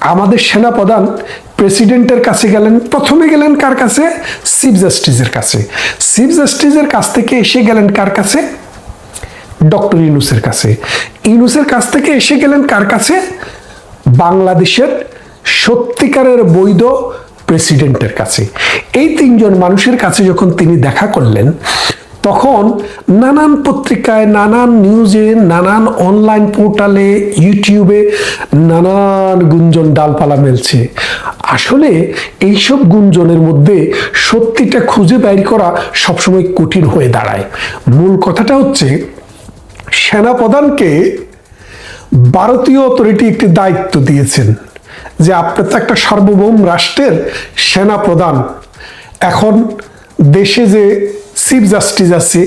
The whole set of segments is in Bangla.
আমাদের সেনাপ্রধান প্রেসিডেন্টের কাছে গেলেন। প্রথমে গেলেন কার কাছে? চিফ জাস্টিসের কাছে। চিফ জাস্টিসের কাছ থেকে এসে গেলেন কার কাছে? ডক্টর ইউনুসের কাছে। ইউনুসের কাছ থেকে এসে গেলেন কার কাছে? বাংলাদেশের সত্যিকারের বৈধ প্রেসিডেন্টের কাছে। এই তিনজন মানুষের কাছে যখন তিনি দেখা করলেন তখন নানান পত্রিকায়, নানান নিউজে নানান অনলাইন পোর্টালে ইউটিউবে নানান গুঞ্জন ডালপালা মেলছে। আসলে এইসব গুঞ্জনের মধ্যে সত্যিটা খুঁজে বের করা সবসময় কঠিন হয়ে দাঁড়ায়। মূল কথাটা হচ্ছে, সেনাপ্রধানকে ভারতীয় অথরিটি একটি দায়িত্ব দিয়েছেন যে আপনি তো একটা সার্বভৌম রাষ্ট্রের সেনাপ্রধান। এখন দেশে যে চিফ জাস্টিস আছে,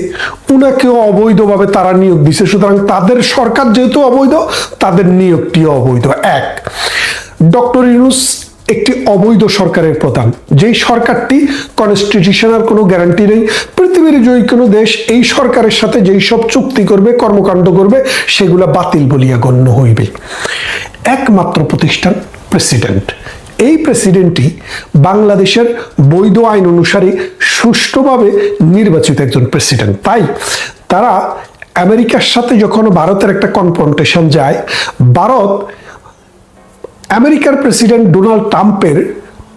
উনাকেও অবৈধভাবে তারা নিয়োগ দিছে। সুতরাং তাদের সরকার যেহেতু অবৈধ, তাদের নিয়োগটিও অবৈধ। এক, ডক্টর ইউনুস একটি অবৈধ সরকারের প্রধান। যেই সরকারটি কনস্টিটিউশনের কোনো গ্যারান্টি নেই, পৃথিবীর যে কোনো দেশ এই সরকারের সাথে যেই সব চুক্তি করবে, কর্মকাণ্ড করবে, সেগুলা বাতিল বলিয়া গণ্য হইবে। একমাত্র প্রতিষ্ঠান প্রেসিডেন্ট এই প্রেসিডেন্টই বাংলাদেশের বৈধ আইন অনুসারে সুষ্ঠুভাবে নির্বাচিত একজন প্রেসিডেন্ট তাই তারা আমেরিকার সাথে যখন ভারতের একটা কনফ্রন্টেশন যায়, ভারত আমেরিকার প্রেসিডেন্ট ডোনাল্ড ট্রাম্পের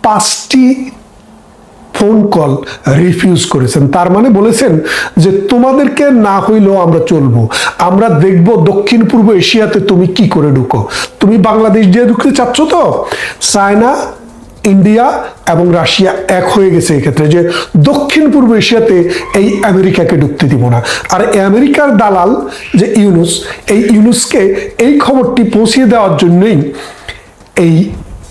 পাঁচটি কল রিফিউজ করেছেন। তার মানে বলেছেন যে তোমাদেরকে না হইলেও আমরা চলবো। আমরা দেখব দক্ষিণ পূর্ব এশিয়াতে তুমি কি করে ঢুকো। তুমি বাংলাদেশ দিয়ে ঢুকতে চাচ্ছ তো? চায়না, ইন্ডিয়া এবং রাশিয়া এক হয়ে গেছে এক্ষেত্রে যে দক্ষিণ পূর্ব এশিয়াতে এই আমেরিকাকে ঢুকতে দিব না। আর আমেরিকার দালাল যে ইউনুস, এই ইউনুসকে এই খবরটি পৌঁছিয়ে দেওয়ার জন্যই এই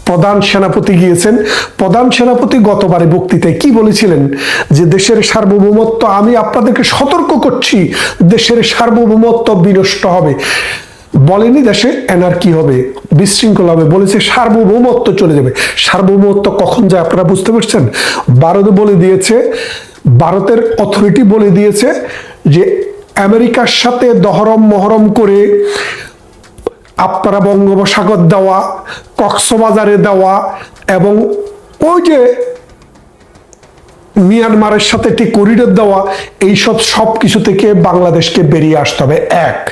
প্রধান সেনাপতি গিয়েছেন। প্রধান সেনাপতি গতবারে বক্তৃতায় কি বলেছিলেন? যে দেশের সার্বভৌমত্ব, আমি আপনাদেরকে সতর্ক করছি, দেশের সার্বভৌমত্ব বিনষ্ট হবে। বলেনি দেশে এনার কি হবে। বিশৃঙ্খলা হবে বলেছে সার্বভৌমত্ব চলে যাবে। সার্বভৌমত্ব কখন যায় আপনারা বুঝতে পারছেন? ভারত বলে দিয়েছে, ভারতের অথরিটি বলে দিয়েছে যে আমেরিকার সাথে দহরম মহরম করে আপনারা বঙ্গোপসাগর দেওয়া, কক্সবাজারে দেওয়া এবং ওই যে মিয়ানমারের সাথে একটি করিডোর দেওয়া, এইসব সব কিছু থেকে বাংলাদেশকে বেরিয়ে আসতে হবে। এক।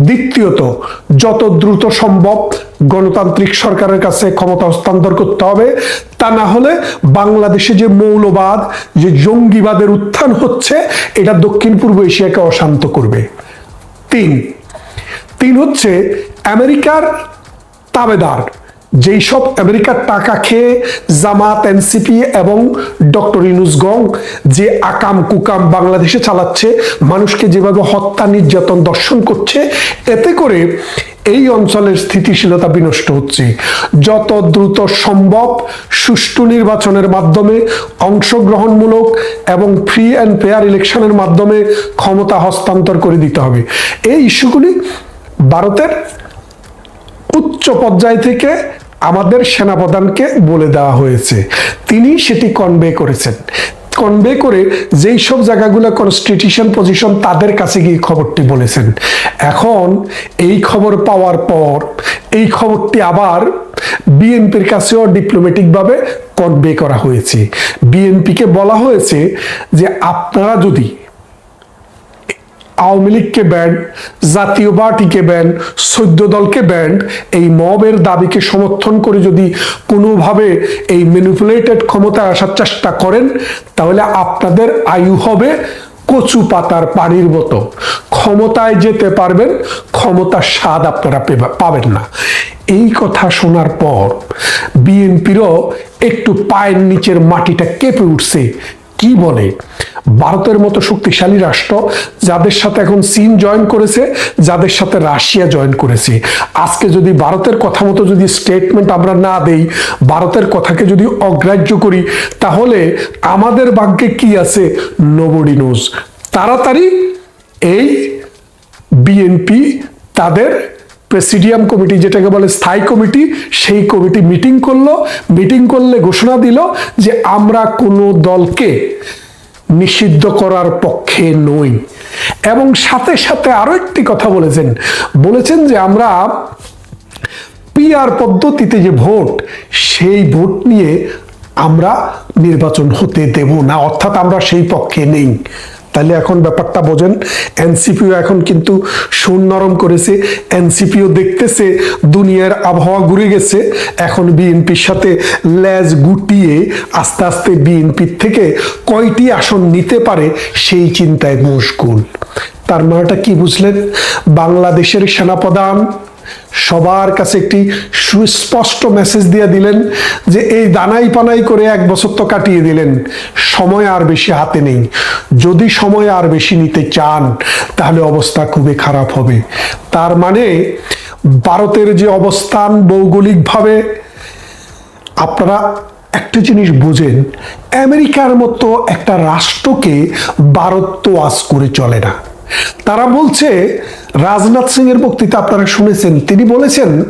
দ্বিতীয়ত, যত দ্রুত সম্ভব গণতান্ত্রিক সরকারের কাছে ক্ষমতা হস্তান্তর করতে হবে। তা না হলে বাংলাদেশে যে মৌলবাদ, যে জঙ্গিবাদের উত্থান হচ্ছে, এটা দক্ষিণ পূর্ব এশিয়াকে অশান্ত করবে। তিন। তিন হচ্ছে আমেরিকার তাবেদার, যেই সব আমেরিকার টাকা খেয়ে জামাত, এনসিপি এবং ডক্টর ইনুস গং যে আকাম কুকাম বাংলাদেশে চালাচ্ছে, মানুষকে যেভাবে হত্যা, নির্যাতন, দর্শন করছে, এতে করে এই অঞ্চলের স্থিতিশীলতা বিনষ্ট হচ্ছে। যত দ্রুত সম্ভব সুষ্ঠু নির্বাচনের মাধ্যমে অংশগ্রহণমূলক এবং ফ্রি অ্যান্ড ফেয়ার ইলেকশনের মাধ্যমে ক্ষমতা হস্তান্তর করে দিতে হবে। এই ইস্যুগুলি ভারতের উচ্চ পর্যায় থেকে আমাদের সেনাপ্রধানকে বলে দেওয়া হয়েছে। তিনি সেটি কনভে করেছেন। কনভে করে যেই সব জায়গাগুলো কনস্টিটিউশন পজিশন তাদের কাছে গিয়ে খবরটি বলেছেন। এখন এই খবর পাওয়ার পর এই খবরটি আবার বিএনপির কাছেও ডিপ্লোম্যাটিকভাবে কনভে করা হয়েছে। বিএনপিকে বলা হয়েছে যে আপনারা যদি আওয়ামী লীগকে ব্যান্ড জাতীয় পার্টিকে ব্যান্ড সৈদ্য দলকে ব্যান্ড এই মবের দাবিকে সমর্থন করে যদি কোনোভাবে এই ম্যানিপুলেটেড ক্ষমতায় আসার চেষ্টা করেন, তাহলে আপনাদের আয়ু হবে কচু পাতার পানির মতো। ক্ষমতায় যেতে পারবেন, ক্ষমতার স্বাদ আপনারা পাবেন না। এই কথা শোনার পর, বিএনপিরও একটু পায়ের নিচের মাটিটা কেঁপে উঠছে কি বলে? ভারতের মতো শক্তিশালী রাষ্ট্র যাদের সাথে এখন চীন জয়েন করেছে, যাদের সাথে রাশিয়া জয়েন করেছে। আজকে যদি ভারতের কথা মতো যদি স্টেটমেন্ট আমরা না দেই, ভারতের কথাকে যদি অগ্রাহ্য করি, তাহলে আমাদের ভাগ্যে কি আছে? নোবডি নোজ তাড়াতাড়ি এই বিএনপি তাদের প্রেসিডিয়াম কমিটি যেটাকে বলে স্থায়ী কমিটি, সেই কমিটি মিটিং করল। মিটিং করলে ঘোষণা দিল যে আমরা কোনো দলকে নিষিদ্ধ করার পক্ষে নই। এবং সাথে সাথে আরও একটি কথা বলেছেন। বলেছেন যে আমরা পিআর পদ্ধতিতে যে ভোট, সেই ভোট নিয়ে আমরা নির্বাচন হতে দেব না, অর্থাৎ আমরা সেই পক্ষে নেই। তাহলে এখন ব্যাপারটা বোঝেন, এনসিপিও এখন কিন্তু সুর নরম করেছে, এনসিপিও দেখতেছে দুনিয়ার আবহাওয়া ঘুরে গেছে, এখন বিএনপির সাথে লেজ গুটিয়ে আস্তে আস্তে বিএনপির থেকে কয়টি আসন নিতে পারে সেই চিন্তায় মশগুল। তার মানেটা কি বুঝলেন? বাংলাদেশের সেনাপ্রধান সবার কাছে একটি সুস্পষ্ট মেসেজ দিয়ে দিলেন যে এই দানাই পানাই করে এক বছর তো কাটিয়ে দিলেন। সময় আর বেশি হাতে নেই। যদি সময় আর বেশি নিতে চান, তাহলে অবস্থা খুবই খারাপ হবে। তার মানে ভারতের যে অবস্থান ভৌগোলিকভাবে, আপনারা একটা জিনিস বুঝেন, আমেরিকার মতো একটা রাষ্ট্রকে ভারত তো আজ করে চলে না। তারা বলছে, রাজনাথ সিং এর বক্তৃতা আপনারা শুনেছেন। তিনি বলেছেন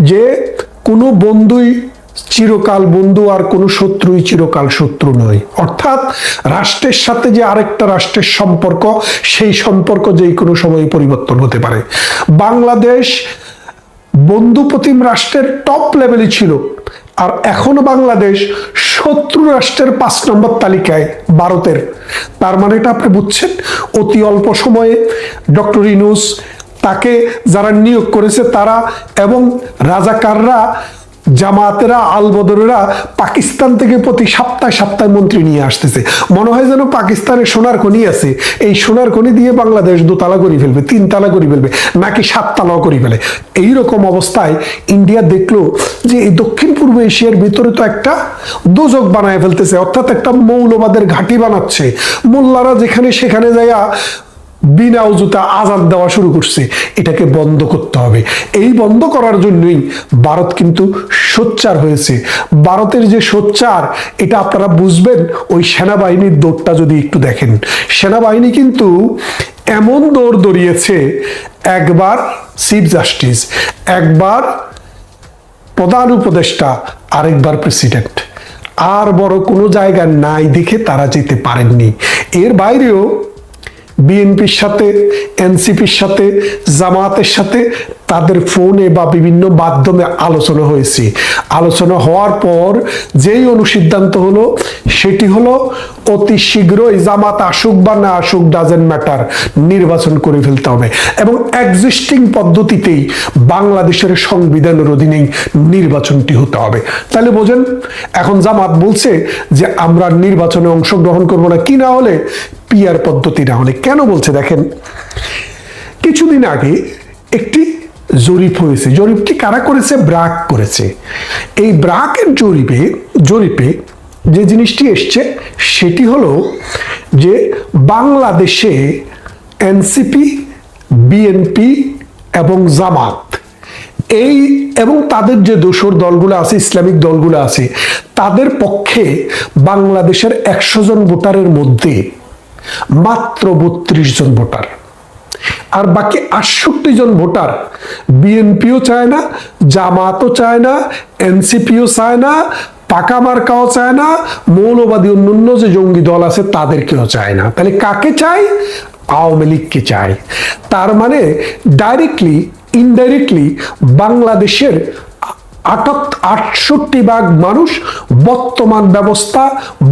যে, কোনো বন্ধুই চিরকাল বন্ধু আর কোনো শত্রুই চিরকাল শত্রু নয়। অর্থাৎ রাষ্ট্রের সাথে যে আরেকটা রাষ্ট্রের সম্পর্ক, সেই সম্পর্ক যে কোনো সময় পরিবর্তন হতে পারে। বাংলাদেশ বন্ধু প্রতিম রাষ্ট্রের টপ লেভেলে ছিল। আর এখনও বাংলাদেশ শত্রু রাষ্ট্রের পাঁচ নম্বর তালিকায় ভারতের। তার মানে এটা আপনি বুঝছেন? অতি অল্প সময়ে ডক্টর ইনুস তাকে যারা নিয়োগ করেছে তারা এবং রাজাকাররা জামাতেরা, আলবদরেরা পাকিস্তান থেকে প্রতি সপ্তাহে সপ্তাহে মন্ত্রী নিয়ে আসতেছে। মনে হয় যেন পাকিস্তানে সোনার খনি আছে। এই সোনার খনি দিয়ে বাংলাদেশ দোতলা করে ফেলবে, তিনতলা করে ফেলবে, নাকি সাততলাও করে ফেলে। এইরকম অবস্থায় ইন্ডিয়া দেখল যে এই দক্ষিণ পূর্ব এশিয়ার ভিতরে তো একটা দোজক বানায় ফেলতেছে, অর্থাৎ একটা মৌলবাদের ঘাঁটি বানাচ্ছে। মোল্লারা যেখানে সেখানে যাইয়া বিনা উজুতা আজাদ দেওয়া শুরু করছে। এটাকে বন্ধ করতে হবে। এই বন্ধ করার জন্যই ভারত কিন্তু সোচ্চার হয়েছে। ভারতের যে সোচ্চার, এটা আপনারা বুঝবেন। ওই সেনাবাহিনীর দৌড়টা যদি একটু দেখেন। সেনাবাহিনী কিন্তু এমন দৌড় দৌড়িয়েছে, একবার চিফ জাস্টিস, একবার প্রধান উপদেষ্টা, আরেকবার প্রেসিডেন্ট। আর বড় কোনো জায়গা নাই দেখে তারা যেতে পারেননি। এর বাইরেও বিএনপির সাথে, এনসিপির সাথে জামাতের সাথে তাদের ফোনে বা বিভিন্ন মাধ্যমে আলোচনা হয়েছে। আলোচনা হওয়ার পর যেই অনুসিদ্ধান্ত হলো, সেটি হলো অতি শীঘ্রই জামাত আসুক বা না আসুক ডাজেন্ট ম্যাটার নির্বাচন করে ফেলতে হবে। এবং এক্সিস্টিং পদ্ধতিতেই বাংলাদেশের সংবিধানের অধীনেই নির্বাচনটি হতে হবে। তাহলে বোঝেন, এখন জামাত বলছে যে আমরা নির্বাচনে অংশগ্রহণ করব না। কি না হলে পিয়ার পদ্ধতি না হলে কেন বলছে দেখেন? কিছুদিন আগে একটি জরিপ হয়েছে। জরিপটি কারা করেছে? ব্রাক করেছে। এই ব্রাকের জরিপে জরিপে যে জিনিসটি এসছে, সেটি হলো যে বাংলাদেশে এনসিপি, বিএনপি এবং জামাত এই এবং তাদের যে দোসর দলগুলো আছে, ইসলামিক দলগুলো আছে, তাদের পক্ষে বাংলাদেশের একশো জন ভোটারের মধ্যে মাত্র বত্রিশ জন ভোটার। আর বাকি আটষট্টি জন ভোটার বিএনপিও চায় না, জামাতও চায় না, এনসিপিও চায় না, পাকা মার্কাও চায় না, মৌলবাদী অন্যান্য যে জঙ্গি দল আছে তাদেরকেও চায় না। তাহলে কাকে চায়? আওয়ামী লীগকে চায়। তার মানে ডাইরেক্টলি ইনডাইরেক্টলি বাংলাদেশের আটাত আটষট্টি ভাগ মানুষ, বর্তমান ব্যবস্থা,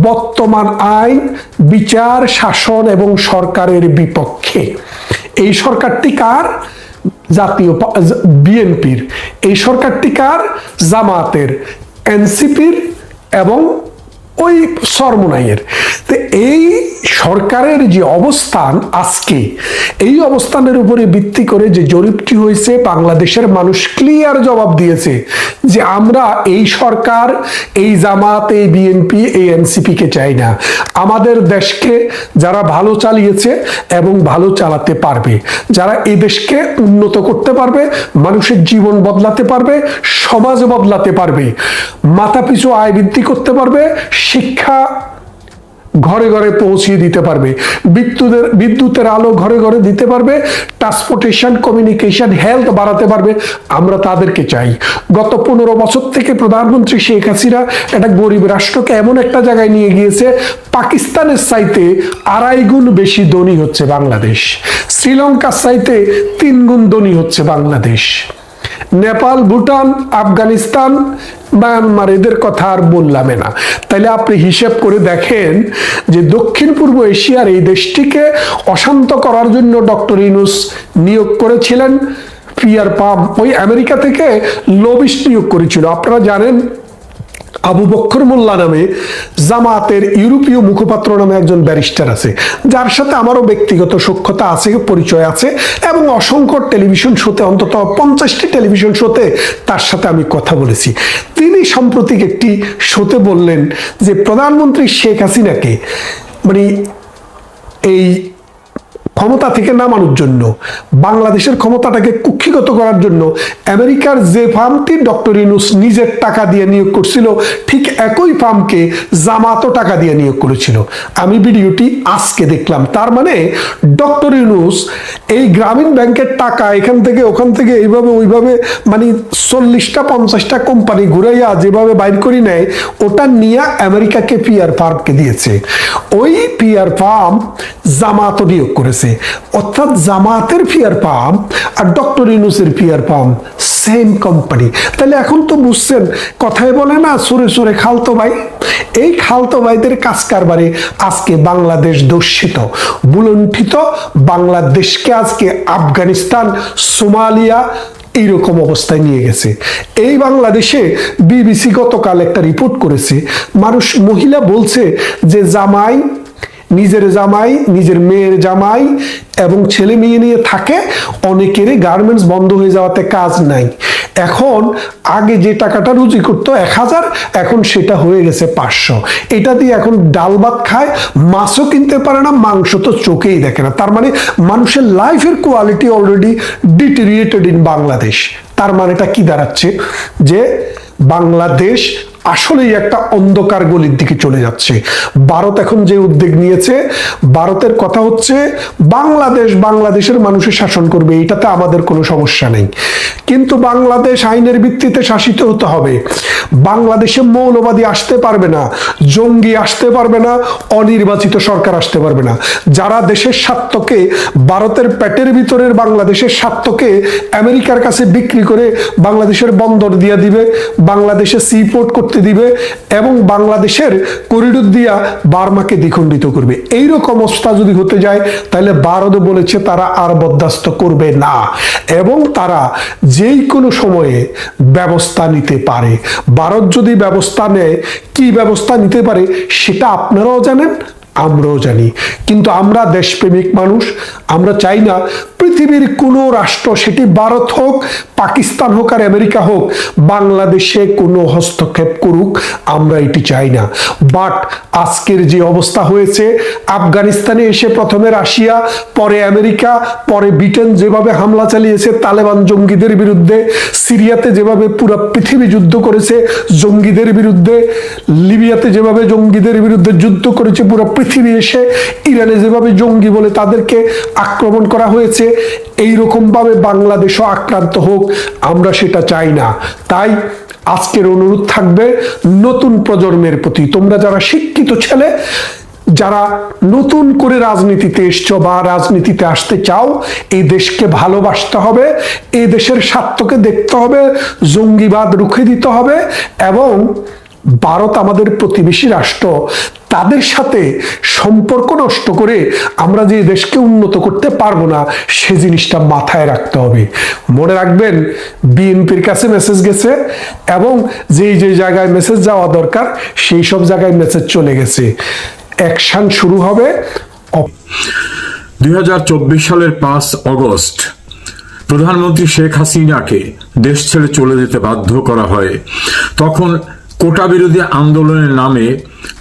বর্তমান আইন, বিচার, শাসন এবং সরকারের বিপক্ষে। এই সরকারটি কার? জাতীয় বিএনপির। এই সরকারটি কার? জামাতের, এনসিপির এবং ওই সরমোনাইয়ের তো এই সরকারের যে অবস্থান আজকে, এই অবস্থানের উপরে ভিত্তি করে যে জরিপটি হয়েছে, বাংলাদেশের মানুষ ক্লিয়ার জবাব দিয়েছে যে আমরা এই সরকার, এই জামাত, এই বিএনপি এই এনসিপিকে চাই না। আমাদের দেশকে যারা ভালো চালিয়েছে এবং ভালো চালাতে পারবে, যারা এই দেশকে উন্নত করতে পারবে, মানুষের জীবন বদলাতে পারবে, সমাজ বদলাতে পারবে মাথা পিছু আয় বৃদ্ধি করতে পারবে শিক্ষা ঘরে ঘরে পৌঁছিয়ে দিতে পারবে। বিদ্যুতের বিদ্যুতের আলো ঘরে ঘরে দিতে পারবে। ট্রান্সপোর্টেশন কমিউনিকেশন হেলথ বাড়াতে পারবে। আমরা তাদেরকে চাই। গত পনেরো বছর থেকে প্রধানমন্ত্রী শেখ হাসিনা একটা গরিব রাষ্ট্রকে এমন একটা জায়গায় নিয়ে গিয়েছে, পাকিস্তানের চাইতে আড়াই গুণ বেশি ধনী হচ্ছে বাংলাদেশ। শ্রীলঙ্কার চাইতে তিন গুণ ধনী হচ্ছে বাংলাদেশ। নেপাল, ভুটান, আফগানিস্তান মায়ানমার এদের কথা আর বললাম না। তাইলে আপনি হিসেব করে দেখেন যে দক্ষিণ পূর্ব এশিয়ার এই দেশটিকে অশান্ত করার জন্য ডক্টর ইনুস নিয়োগ করেছিলেন। পিয়ার পাম ওই আমেরিকা থেকে লোবিস নিয়োগ করেছিল। আপনারা জানেন আবু বক্কর মোল্লা নামে জামাতের ইউরোপীয় মুখপাত্র নামে একজন ব্যারিস্টার আছে। যার সাথে আমারও ব্যক্তিগত সক্ষতা আছে, পরিচয় আছে এবং অসংখ্য টেলিভিশন শোতে, অন্তত পঞ্চাশটি টেলিভিশন শোতে তার সাথে আমি কথা বলেছি। তিনি সাম্প্রতিক একটি শোতে বললেন যে, প্রধানমন্ত্রী শেখ হাসিনাকে মানে এই ক্ষমতা থেকে নামানোর জন্য, বাংলাদেশের ক্ষমতাটাকে কুক্ষিগত করার জন্য আমেরিকার যে ফার্মটি ডক্টর ইনুস নিজের টাকা দিয়ে নিয়োগ করছিল, ঠিক একই ফার্মকে জামাতও টাকা দিয়ে নিয়োগ করেছিল। আমি ভিডিওটি আজকে দেখলাম। তার মানে ডক্টর ইনুস এই গ্রামীণ ব্যাংকের টাকা এখান থেকে ওখান থেকে এইভাবে ওইভাবে মানে চল্লিশটা, পঞ্চাশটা কোম্পানি ঘুরাইয়া যেভাবে বাইর করি নেয়, ওটা নিয়ে আমেরিকাকে পিয়ার ফার্মকে দিয়েছে। ওই পিয়ার ফার্ম জামাতও নিয়োগ করেছে। অর্থাৎ জামাতের পিয়ার পাম্প আর ডক্টর ইনুসের পিয়ার পাম্প সেম কোম্পানি তাহলে এখন তো বুঝছেন, কথায় বলে না, সুরে সুরে খালতো ভাই। এই খালতো ভাইদের কাজ কারবারে আজকে বাংলাদেশ দর্শিত বুলণ্ঠিত বাংলাদেশকে আজকে আফগানিস্তান, সোমালিয়া এইরকম অবস্থায় নিয়ে গেছে। এই বাংলাদেশে বিবিসি গতকাল একটা রিপোর্ট করেছে। মানুষ, মহিলা বলছে যে জামাই নিজের জামাই, নিজের মেয়ের জামাই এবং ছেলে মেয়ে নিয়ে থাকে, অনেকেরই গার্মেন্টস বন্ধ হয়ে যাওয়াতে কাজ নাই। এখন আগে যে টাকাটা রুজি করতো এক হাজার, এখন সেটা হয়ে গেছে পাঁচশো। এটা দিয়ে এখন ডাল ভাত খায়, মাছও কিনতে পারে না, মাংস তো চোখেই দেখে না। তার মানে মানুষের লাইফের quality already deteriorated in Bangladesh তার মানেটা কি দাঁড়াচ্ছে? যে বাংলাদেশ আসলেই একটা অন্ধকার গলির দিকে চলে যাচ্ছে। ভারত এখন যে উদ্যোগ নিয়েছে, ভারতের কথা হচ্ছে বাংলাদেশ বাংলাদেশের মানুষের শাসন করবে এটাতে আমাদের কোনো সমস্যা নেই। কিন্তু বাংলাদেশ আইনের ভিত্তিতে শাসিত হতে হবে। বাংলাদেশে মৌলবাদী আসতে পারবে না, জঙ্গি আসতে পারবে না, অনির্বাচিত সরকার আসতে পারবে না। যারা দেশের স্বার্থকে, ভারতের পেটের ভিতরের বাংলাদেশের স্বার্থকে আমেরিকার কাছে বিক্রি করে বাংলাদেশের বন্দর দিয়ে দিবে, বাংলাদেশে সি পোর্ট করতে দিবে এবং বাংলাদেশের করিডোর দিয়া বার্মাকে দ্বিখণ্ডিত করবে। এইরকম অবস্থা যদি হতে যায়, তাহলে ভারত বলেছে তারা আর বরদাস্ত করবে না এবং তারা যেই কোনো সময়ে ব্যবস্থা নিতে পারে। ভারত যদি ব্যবস্থা নেয়, কি ব্যবস্থা নিতে পারে সেটা আপনারাও জানেন আমরাও জানি। কিন্তু আমরা দেশপ্রেমিক মানুষ, আমরা চাই না পৃথিবীর কোনো রাষ্ট্র, সেটি ভারত হোক, পাকিস্তান হোক আর আমেরিকা হোক, বাংলাদেশে কোনো হস্তক্ষেপ করুক, আমরা এটি চাই না। বাট আজকের যে অবস্থা হয়েছে, আফগানিস্তানে এসে প্রথমে রাশিয়া, পরে আমেরিকা, পরে ব্রিটেন যেভাবে হামলা চালিয়েছে, তালেবান জঙ্গিদের বিরুদ্ধে, সিরিয়াতে যেভাবে পুরো পৃথিবী যুদ্ধ করেছে, জঙ্গিদের বিরুদ্ধে, লিবিয়াতে যেভাবে জঙ্গিদের বিরুদ্ধে যুদ্ধ করেছে, পুরো পৃথিবী এসে ইরানে যেভাবে জঙ্গি বলে তাদেরকে আক্রমণ করা হয়েছে, এইরকমভাবে বাংলাদেশও আক্রান্ত হোক, আমরা সেটা চাই না। তাই আজকের অনুরোধ থাকবে নতুন প্রজন্মের প্রতি। তোমরা যারা শিক্ষিত ছেলে, যারা নতুন করে রাজনীতিতে এসছো বা রাজনীতিতে আসতে চাও, এই দেশকে ভালোবাসতে হবে, এই দেশের স্বার্থকে দেখতে হবে, জঙ্গিবাদ রুখে দিতে হবে এবং ভারত আমাদের প্রতিবেশী রাষ্ট্র। তাদের সাথে সম্পর্ক নষ্ট করে আমরা যে দেশকে উন্নত করতে পারব না, সে জিনিসটা মাথায় রাখতে হবে। মনে রাখবেন, বিএনপির কাছে মেসেজ গেছে এবং যেই যে জায়গায় মেসেজ যাওয়া দরকার, সেই সব জায়গায় মেসেজ চলে গেছে। অ্যাকশন শুরু হবে। দুই হাজার চব্বিশ সালের পাঁচ অগস্ট, প্রধানমন্ত্রী শেখ হাসিনাকে দেশ ছেড়ে চলে যেতে বাধ্য করা হয়। তখন কোটা বিরোধী আন্দোলনের নামে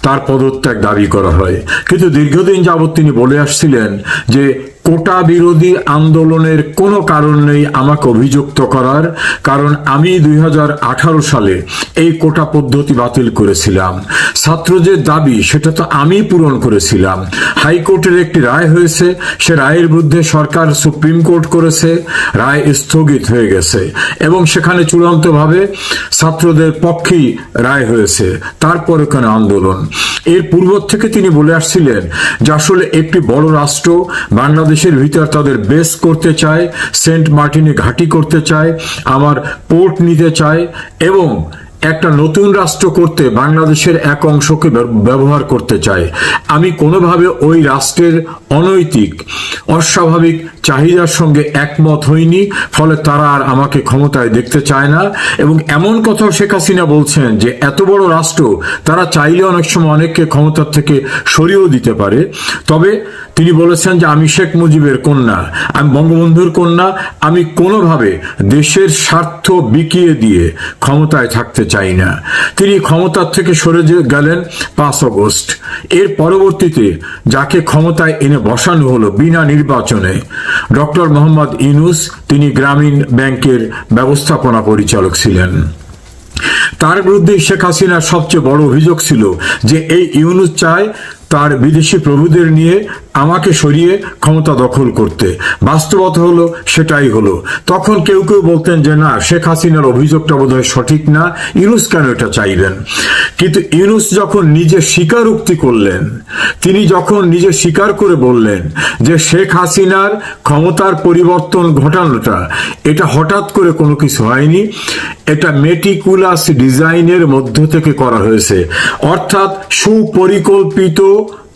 তার পদত্যাগ দাবি করা হয়। কিন্তু দীর্ঘদিন যাবৎ তিনি বলে আসছিলেন যে কোটা বিরোধী আন্দোলনের কোনো কারণ নেই আমাকে অভিযুক্ত করার, কারণ আমি দুই হাজার আঠারো সালে এই কোটা পদ্ধতি বাতিল করেছিলাম। ছাত্রদের দাবি, সেটা তো আমি পূরণ করেছিলাম। হাইকোর্টের একটি রায় হয়েছে, সে রায়ের বিরুদ্ধে সরকার সুপ্রিম কোর্ট করেছে, রায় স্থগিত হয়ে গেছে এবং সেখানে চূড়ান্তভাবে ছাত্রদের পক্ষেই রায় হয়েছে, তারপরে কেন আন্দোলন। এর পূর্ব থেকে তিনি বলে আসছিলেন যে আসলে একটি বড় রাষ্ট্র বাংলাদেশের ভিতর তাদের বেস করতে চায়, সেন্ট মার্টিনে ঘাঁটি করতে চায় আমার পোর্ট নিতে চায় এবং একটা নতুন রাষ্ট্র করতে বাংলাদেশের এক অংশকে ব্যবহার করতে চায়। আমি কোনোভাবে ওই রাষ্ট্রের অনৈতিক, অস্বাভাবিক চাহিদার সঙ্গে একমত হইনি, ফলে তারা আর আমাকে ক্ষমতায় দেখতে চায় না এবং এমন কথাও শেখ হাসিনা বলছেন যে, এত বড় রাষ্ট্র, তারা চাইলে অনেক সময় অনেককে ক্ষমতার থেকে সরিয়েও দিতে পারে। তবে তিনি বলেছেন যে, আমি শেখ মুজিবের কন্যা, আমি বঙ্গবন্ধুর কন্যা, আমি কোনোভাবে দেশের স্বার্থ বিকিয়ে দিয়ে ক্ষমতায় থাকতে চাই না। তিনি ক্ষমতার থেকে সরে গেলেন পাঁচ অগস্ট। এর পরবর্তীতে যাকে ক্ষমতায় এনে বসানো হলো বিনা নির্বাচনে, ডক্টর মোহাম্মদ ইনুস তিনি গ্রামীণ ব্যাংকের ব্যবস্থাপনা পরিচালক ছিলেন। তার বিরুদ্ধে শেখ হাসিনার সবচেয়ে বড় অভিযোগ ছিল যে, এই ইউনুস চায় তার বিদেশি প্রভুদের নিয়ে আমাকে সরিয়ে ক্ষমতা দখল করতে। বাস্তবতা হলো সেটাই হলো। তখন কেউ কেউ বলতেন যে, না, শেখ হাসিনার অভিযোগটা বোধহয় সঠিক না। ইউনুস কেন এটা চাইবেন? কিন্তু ইউনুস যখন নিজে স্বীকারোক্তি করলেন, তিনি যখন নিজে স্বীকার করে বললেন যে, শেখ হাসিনার ক্ষমতার পরিবর্তন ঘটানোটা, এটা হঠাৎ করে কোনো কিছু হয়নি, এটা মেটিকুলাস ডিজাইনের মধ্য থেকে করা হয়েছে, অর্থাৎ সুপরিকল্পিত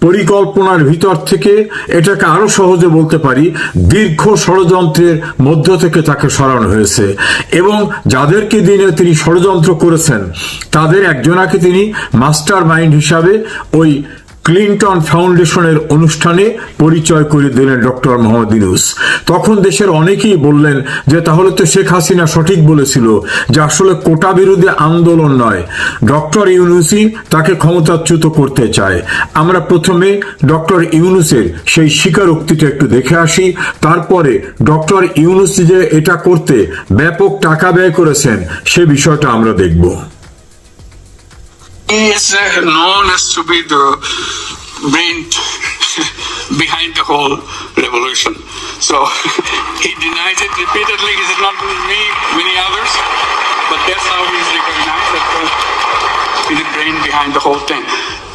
পরিকল্পনার ভিতর থেকে এটাকে আরও সহজে বলতে পারি, দীর্ঘ ষড়যন্ত্রের মধ্য থেকে তাকে সরানো হয়েছে। এবং যাদেরকে দিনে তিনি ষড়যন্ত্র করেছেন, তাদের একজনাকে তিনি মাস্টার মাইন্ড হিসাবে ওই ক্লিন্টন ফাউন্ডেশনের অনুষ্ঠানে পরিচয় করে দিলেন ডক্টর মোহাম্মদ ইউনুস। তখন দেশের অনেকেই বললেন যে, তাহলে তো শেখ হাসিনা সঠিক বলেছিল যে, আসলে কোটা বিরোধী আন্দোলন নয়। ডক্টর ইউনুসই তাকে ক্ষমতাচ্যুত করতে চায়। আমরা প্রথমে ডক্টর ইউনুসের সেই স্বীকারোক্তিটা একটু দেখে আসি। তারপরে ডক্টর ইউনুস যে এটা করতে ব্যাপক টাকা ব্যয় করেছেন, সে বিষয়টা আমরা দেখব। He is known as to be the brain behind the whole revolution. So he denies it repeatedly. He said, not me, many others, but that's how he's recognized that he's the brain behind the whole thing.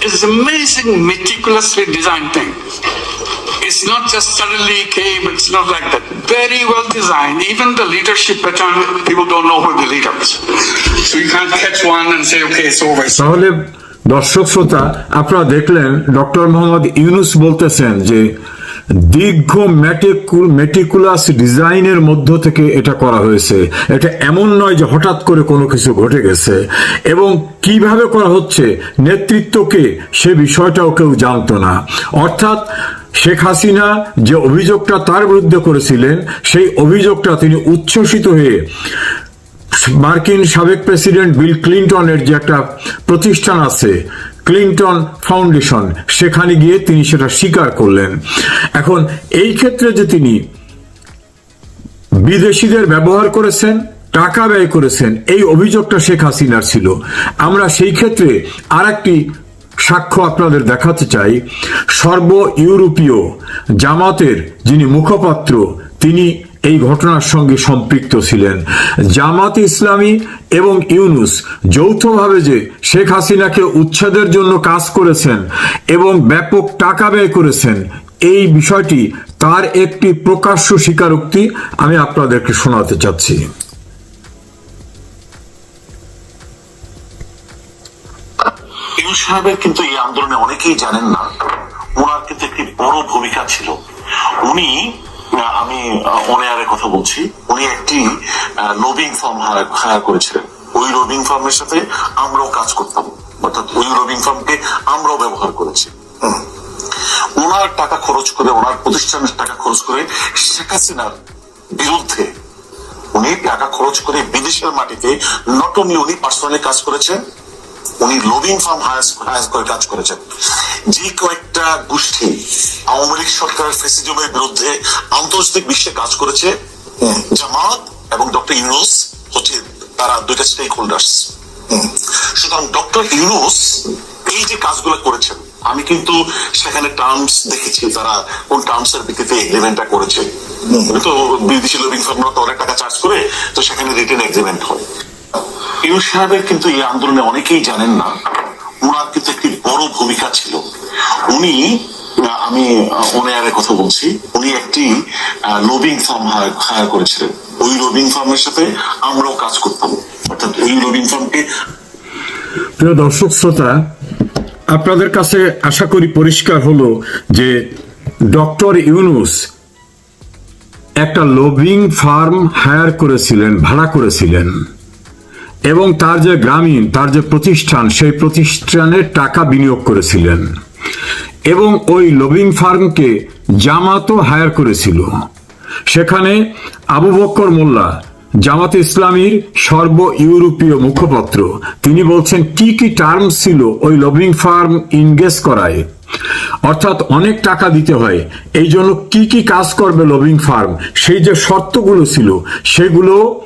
It's an amazing, meticulously designed thing. It's not just suddenly came, it's not like that. Very well designed. Even the leadership pattern, people don't know who the leader is. তাহলে দর্শক শ্রোতা, আপনারা দেখলেন ডক্টর মোহাম্মদ ইউনুস বলতেছেন যে দীর্ঘ মেটিকুলাস ডিজাইনের মধ্য থেকে এটা করা হয়েছে। এটা এমন নয় যে হঠাৎ করে কোনো কিছু ঘটে গেছে। এবং কীভাবে করা হচ্ছে নেতৃত্বকে সে বিষয়টাও কেউ জানতো না। অর্থাৎ শেখ হাসিনা যে অভিযোগটা তার বিরুদ্ধে করেছিলেন, সেই অভিযোগটা তিনি উচ্ছ্বসিত হয়ে মার্কিন সাবেক প্রেসিডেন্ট বিল ক্লিন্টনের যে একটা প্রতিষ্ঠান আছে, ক্লিন্টন ফাউন্ডেশন, সেখানে গিয়ে তিনি সেটা স্বীকার করলেন। এখন এই ক্ষেত্রে যে তিনি বিদেশিদের ব্যবহার করেছেন, টাকা ব্যয় করেছেন, এই অভিযোগটা শেখ হাসিনার ছিল। আমরা সেই ক্ষেত্রে আর একটি সাক্ষ্য আপনাদের দেখাতে চাই। সর্ব ইউরোপীয় জামাতের যিনি মুখপাত্র, তিনি এই ঘটনার সঙ্গে সম্পৃক্ত ছিলেন জামাত ইসলামী এবং ইউনুস। যৌথভাবে যে শেখ হাসিনাকে উচ্ছেদের জন্য কাজ করেছেন এবং ব্যাপক টাকা ব্যয় করেছেন, এই বিষয়টি তার একটি প্রকাশ্য স্বীকারোক্তি আমি আপনাদেরকে শোনাতে চাচ্ছি। কিন্তু এই আন্দোলনে অনেকেই জানেন না, ওনার কিন্তু একটি বড় ভূমিকা ছিল। উনি আমি অনেয়ারের কথা বলছি। উনি একটি লবিং ফার্ম হায়ার করেছিলেন। ওই লবিং ফার্মের সাথে আমরাও কাজ করতাম। অর্থাৎ ওই লবিং ফার্মকে আমরাও ব্যবহার করেছি। ওনার টাকা খরচ করে, ওনার প্রতিষ্ঠানের টাকা খরচ করে শেখ হাসিনার বিরুদ্ধে উনি টাকা খরচ করে বিদেশের মাটিতে নট অনলি উনি পার্সোনালি কাজ করেছেন উনি লবিং ফার্ম হায়ার করে কাজ করেছেন। যে কয়েকটা গোষ্ঠী আওয়ামী লীগ সরকারের ফেসিজমের বিরুদ্ধে আন্তর্জাতিক বিশ্বে কাজ করেছে জামাত এবং ডক্টর ইউনুস হচ্ছে তারা দুইটা স্টেক হোল্ডার্স সুতরাং ডক্টর ইউনুস এই যে কাজগুলো করেছেন আমি কিন্তু সেখানে টার্মস দেখেছি তারা কোন টার্মস এর ভিত্তিতে এগ্রিমেন্টটা করেছে। তো বিদেশি লবিং ফার্মরা তো অনেক টাকা চার্জ করে তো সেখানে রিটেন এগ্রিমেন্ট হয়। ইউনুস সাহেবের কিন্তু এই আন্দোলনে অনেকেই জানেন না। ওনার কিন্তু একটি বড় ভূমিকা ছিল। উনি আমি ওনার কথা বলছি, উনি একটি লবিং ফার্ম হায়ার করেছিলেন। ওই লবিং ফার্মের সাথে আমরাও কাজ করতাম। অর্থাৎ ওই লবিং ফার্মকে প্রিয় দর্শক, শ্রোতা, আপনাদের কাছে আশা করি পরিষ্কার হলো যে ডক্টর ইউনুস একটা লবিং ফার্ম হায়ার করেছিলেন, ভাড়া করেছিলেন। এবং তার যে গ্রামীণ, তার যে প্রতিষ্ঠান, সেই প্রতিষ্ঠানে টাকা বিনিয়োগ করেছিলেন। এবং ওই লবিং ফার্মকে জামাতও হায়ার করেছিল। সেখানে আবু বক্কর মোল্লা, জামাত ইসলামীর সর্ব ইউরোপীয় মুখপত্র, তিনি বলছেন, কি কি টার্ম ছিল ওই লবিং ফার্ম ইনগেজ করায়? অর্থাৎ অনেক টাকা দিতে হয়। এই জন্য কি কি কাজ করবে লবিং ফার্ম? সেই যে শর্তগুলো ছিল, সেগুলো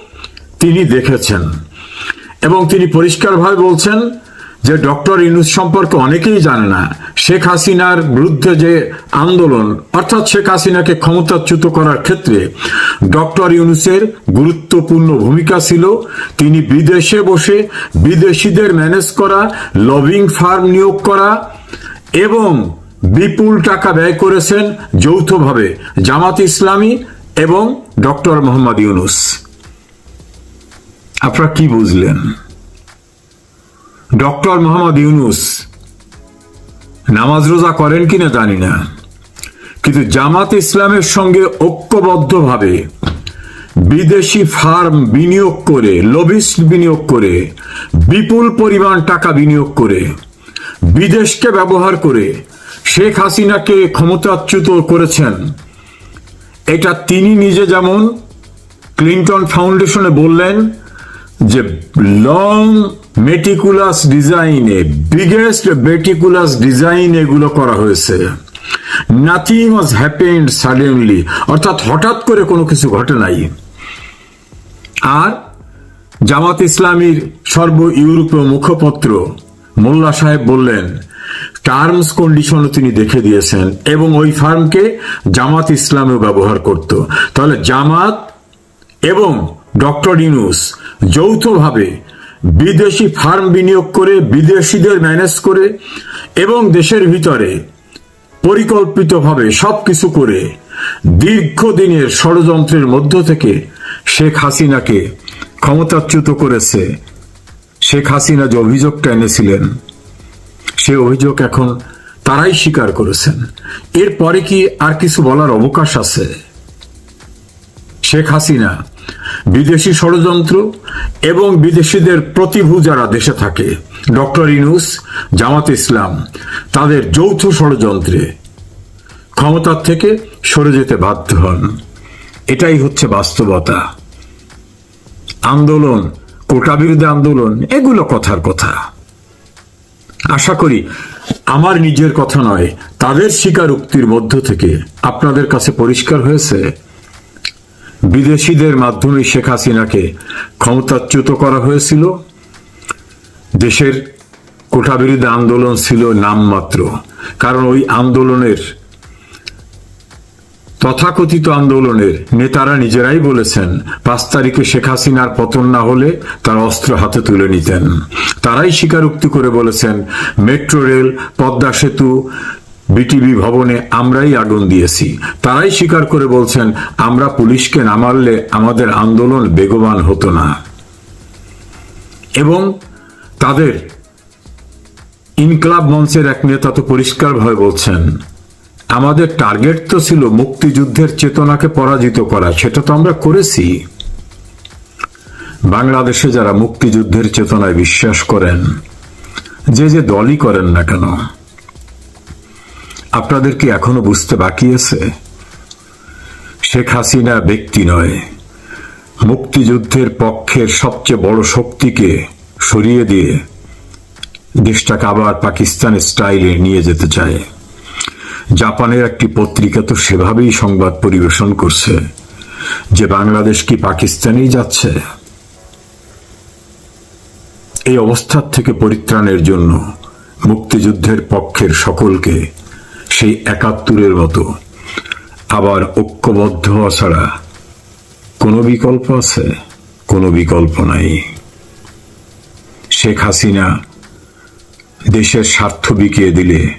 তিনি দেখেছেন। এবং তিনি পরিষ্কারভাবে বলছেন যে ডক্টর ইউনুস সম্পর্কে অনেকেই জানে না। শেখ হাসিনার বিরুদ্ধে যে আন্দোলন, অর্থাৎ শেখ হাসিনাকে ক্ষমতাচ্যুত করার ক্ষেত্রে ডক্টর ইউনুসের গুরুত্বপূর্ণ ভূমিকা ছিল। তিনি বিদেশে বসে বিদেশিদের ম্যানেজ করা, লবিং ফার্ম নিয়োগ করা এবং বিপুল টাকা ব্যয় করেছেন যৌথভাবে জামাত ইসলামী এবং ডক্টর মোহাম্মদ ইউনুস। আপনারা কি বুঝলেন? ডক্টর মোহাম্মদ ইউনুস নামাজ রোজা করেন কিনা জানি না। কিন্তু জামাত ইসলামের সঙ্গে ঐক্যবদ্ধভাবে বিদেশি ফার্ম বিনিয়োগ করে, লবিস্ট বিনিয়োগ করে, বিপুল পরিমাণ টাকা বিনিয়োগ করে, বিদেশকে ব্যবহার করে শেখ হাসিনাকে ক্ষমতাচ্যুত করেছেন, এটা তিনি নিজে যেমন ক্লিন্টন ফাউন্ডেশনে বললেন যে লং মেটিকুলাস ডিজাইনে বিগেস্ট মেটিকুলাস ডিজাইন এগুলো করা হয়েছে। নাথিং ওয়াজ হ্যাপেন্ড সাডেনলি অর্থাৎ হঠাৎ করে কোনো কিছু ঘটে নাই। আর জামাত ইসলামীর সর্ব ইউরোপীয় মুখপত্র মোল্লা সাহেব বললেন টার্মস কন্ডিশনও তিনি দেখে দিয়েছেন এবং ওই ফার্মকে জামাত ইসলামেও ব্যবহার করত। তাহলে জামাত এবং ডক্টর ইনুস যৌথভাবে বিদেশি ফার্ম বিনিয়োগ করে, বিদেশিদের ম্যানেজ করে এবং দেশের ভিতরে পরিকল্পিতভাবে সবকিছু করে দীর্ঘদিনের ষড়যন্ত্রের মধ্য থেকে শেখ হাসিনাকে ক্ষমতাচ্যুত করেছে। শেখ হাসিনা যে অভিযোগটা এনেছিলেন, সে অভিযোগ এখন তারাই স্বীকার করেছেন। এরপরে কি আর কিছু বলার অবকাশ আছে? শেখ হাসিনা বিদেশি ষড়যন্ত্র এবং বিদেশিদের প্রতিভু যারা দেশে থাকে, ডক্টর ইনুস, জামাত ইসলাম, তাদের যৌথ ষড়যন্ত্রে ক্ষমতার থেকে সরে যেতে বাধ্য হন। এটাই হচ্ছে বাস্তবতা। আন্দোলন কোটা বিরোধী আন্দোলন, এগুলো কথার কথা। আশা করি আমার নিজের কথা নয়, তাদের স্বীকারোক্তির মধ্য থেকে আপনাদের কাছে পরিষ্কার হয়েছে বিদেশিদের মাধ্যমে শেখ হাসিনাকে ক্ষমতাচ্যুত করা হয়েছিল। দেশের কোটা বিরোধী আন্দোলন ছিল নামমাত্র। কারণ ওই আন্দোলনের তথাকথিত আন্দোলনের নেতারা নিজেরাই বলেছেন, পাঁচ তারিখে শেখ হাসিনার পতন না হলে তার অস্ত্র হাতে তুলে নিতেন। তারাই স্বীকারোক্তি করে বলেছেন, মেট্রো রেল, পদ্মা সেতু বিটিভি ভবনে আমরাই আগুন দিয়েছি। তারাই স্বীকার করে বলছেন, আমরা পুলিশকে না মারলে আমাদের আন্দোলন বেগবান হতো না। এবং তাদের ইনকলাব মঞ্চের এক নেতা তো পরিষ্কারভাবে বলছেন, আমাদের টার্গেট তো ছিল মুক্তিযুদ্ধের চেতনাকে পরাজিত করা, সেটা তো আমরা করেছি। বাংলাদেশে যারা মুক্তিযুদ্ধের চেতনায় বিশ্বাস করেন, যে যে দলই করেন না কেন আপনাদের কি এখনও বুঝতে বাকি আছে? শেখ হাসিনা ব্যক্তি নয়। মুক্তিযুদ্ধের পক্ষের সবচেয়ে বড় শক্তিকে সরিয়ে দিয়ে দেশটাকে আবার পাকিস্তানের স্টাইলে নিয়ে যেতে চায়। জাপানের একটি পত্রিকা তো সেভাবেই সংবাদ পরিবেশন করছে যে বাংলাদেশ কি পাকিস্তানেই যাচ্ছে। এই অবস্থার থেকে পরিত্রাণের জন্য মুক্তিযুদ্ধের পক্ষের সকলকে সেই একাত্তরের মতো। আবার ঐক্যবদ্ধ ছাড়া কোনো বিকল্প আছে? কোনো বিকল্প নাই। শেখ হাসিনা দেশের স্বার্থ বিকিয়ে দিলে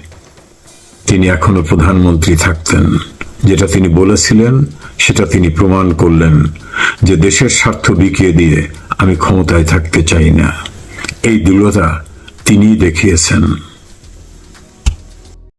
তিনি এখনও প্রধানমন্ত্রী থাকতেন। যেটা তিনি বলেছিলেন, সেটা তিনি প্রমাণ করলেন যে দেশের স্বার্থ বিকিয়ে দিয়ে আমি ক্ষমতায় থাকতে চাই না। এই দৃঢ়তা তিনিই দেখিয়েছেন।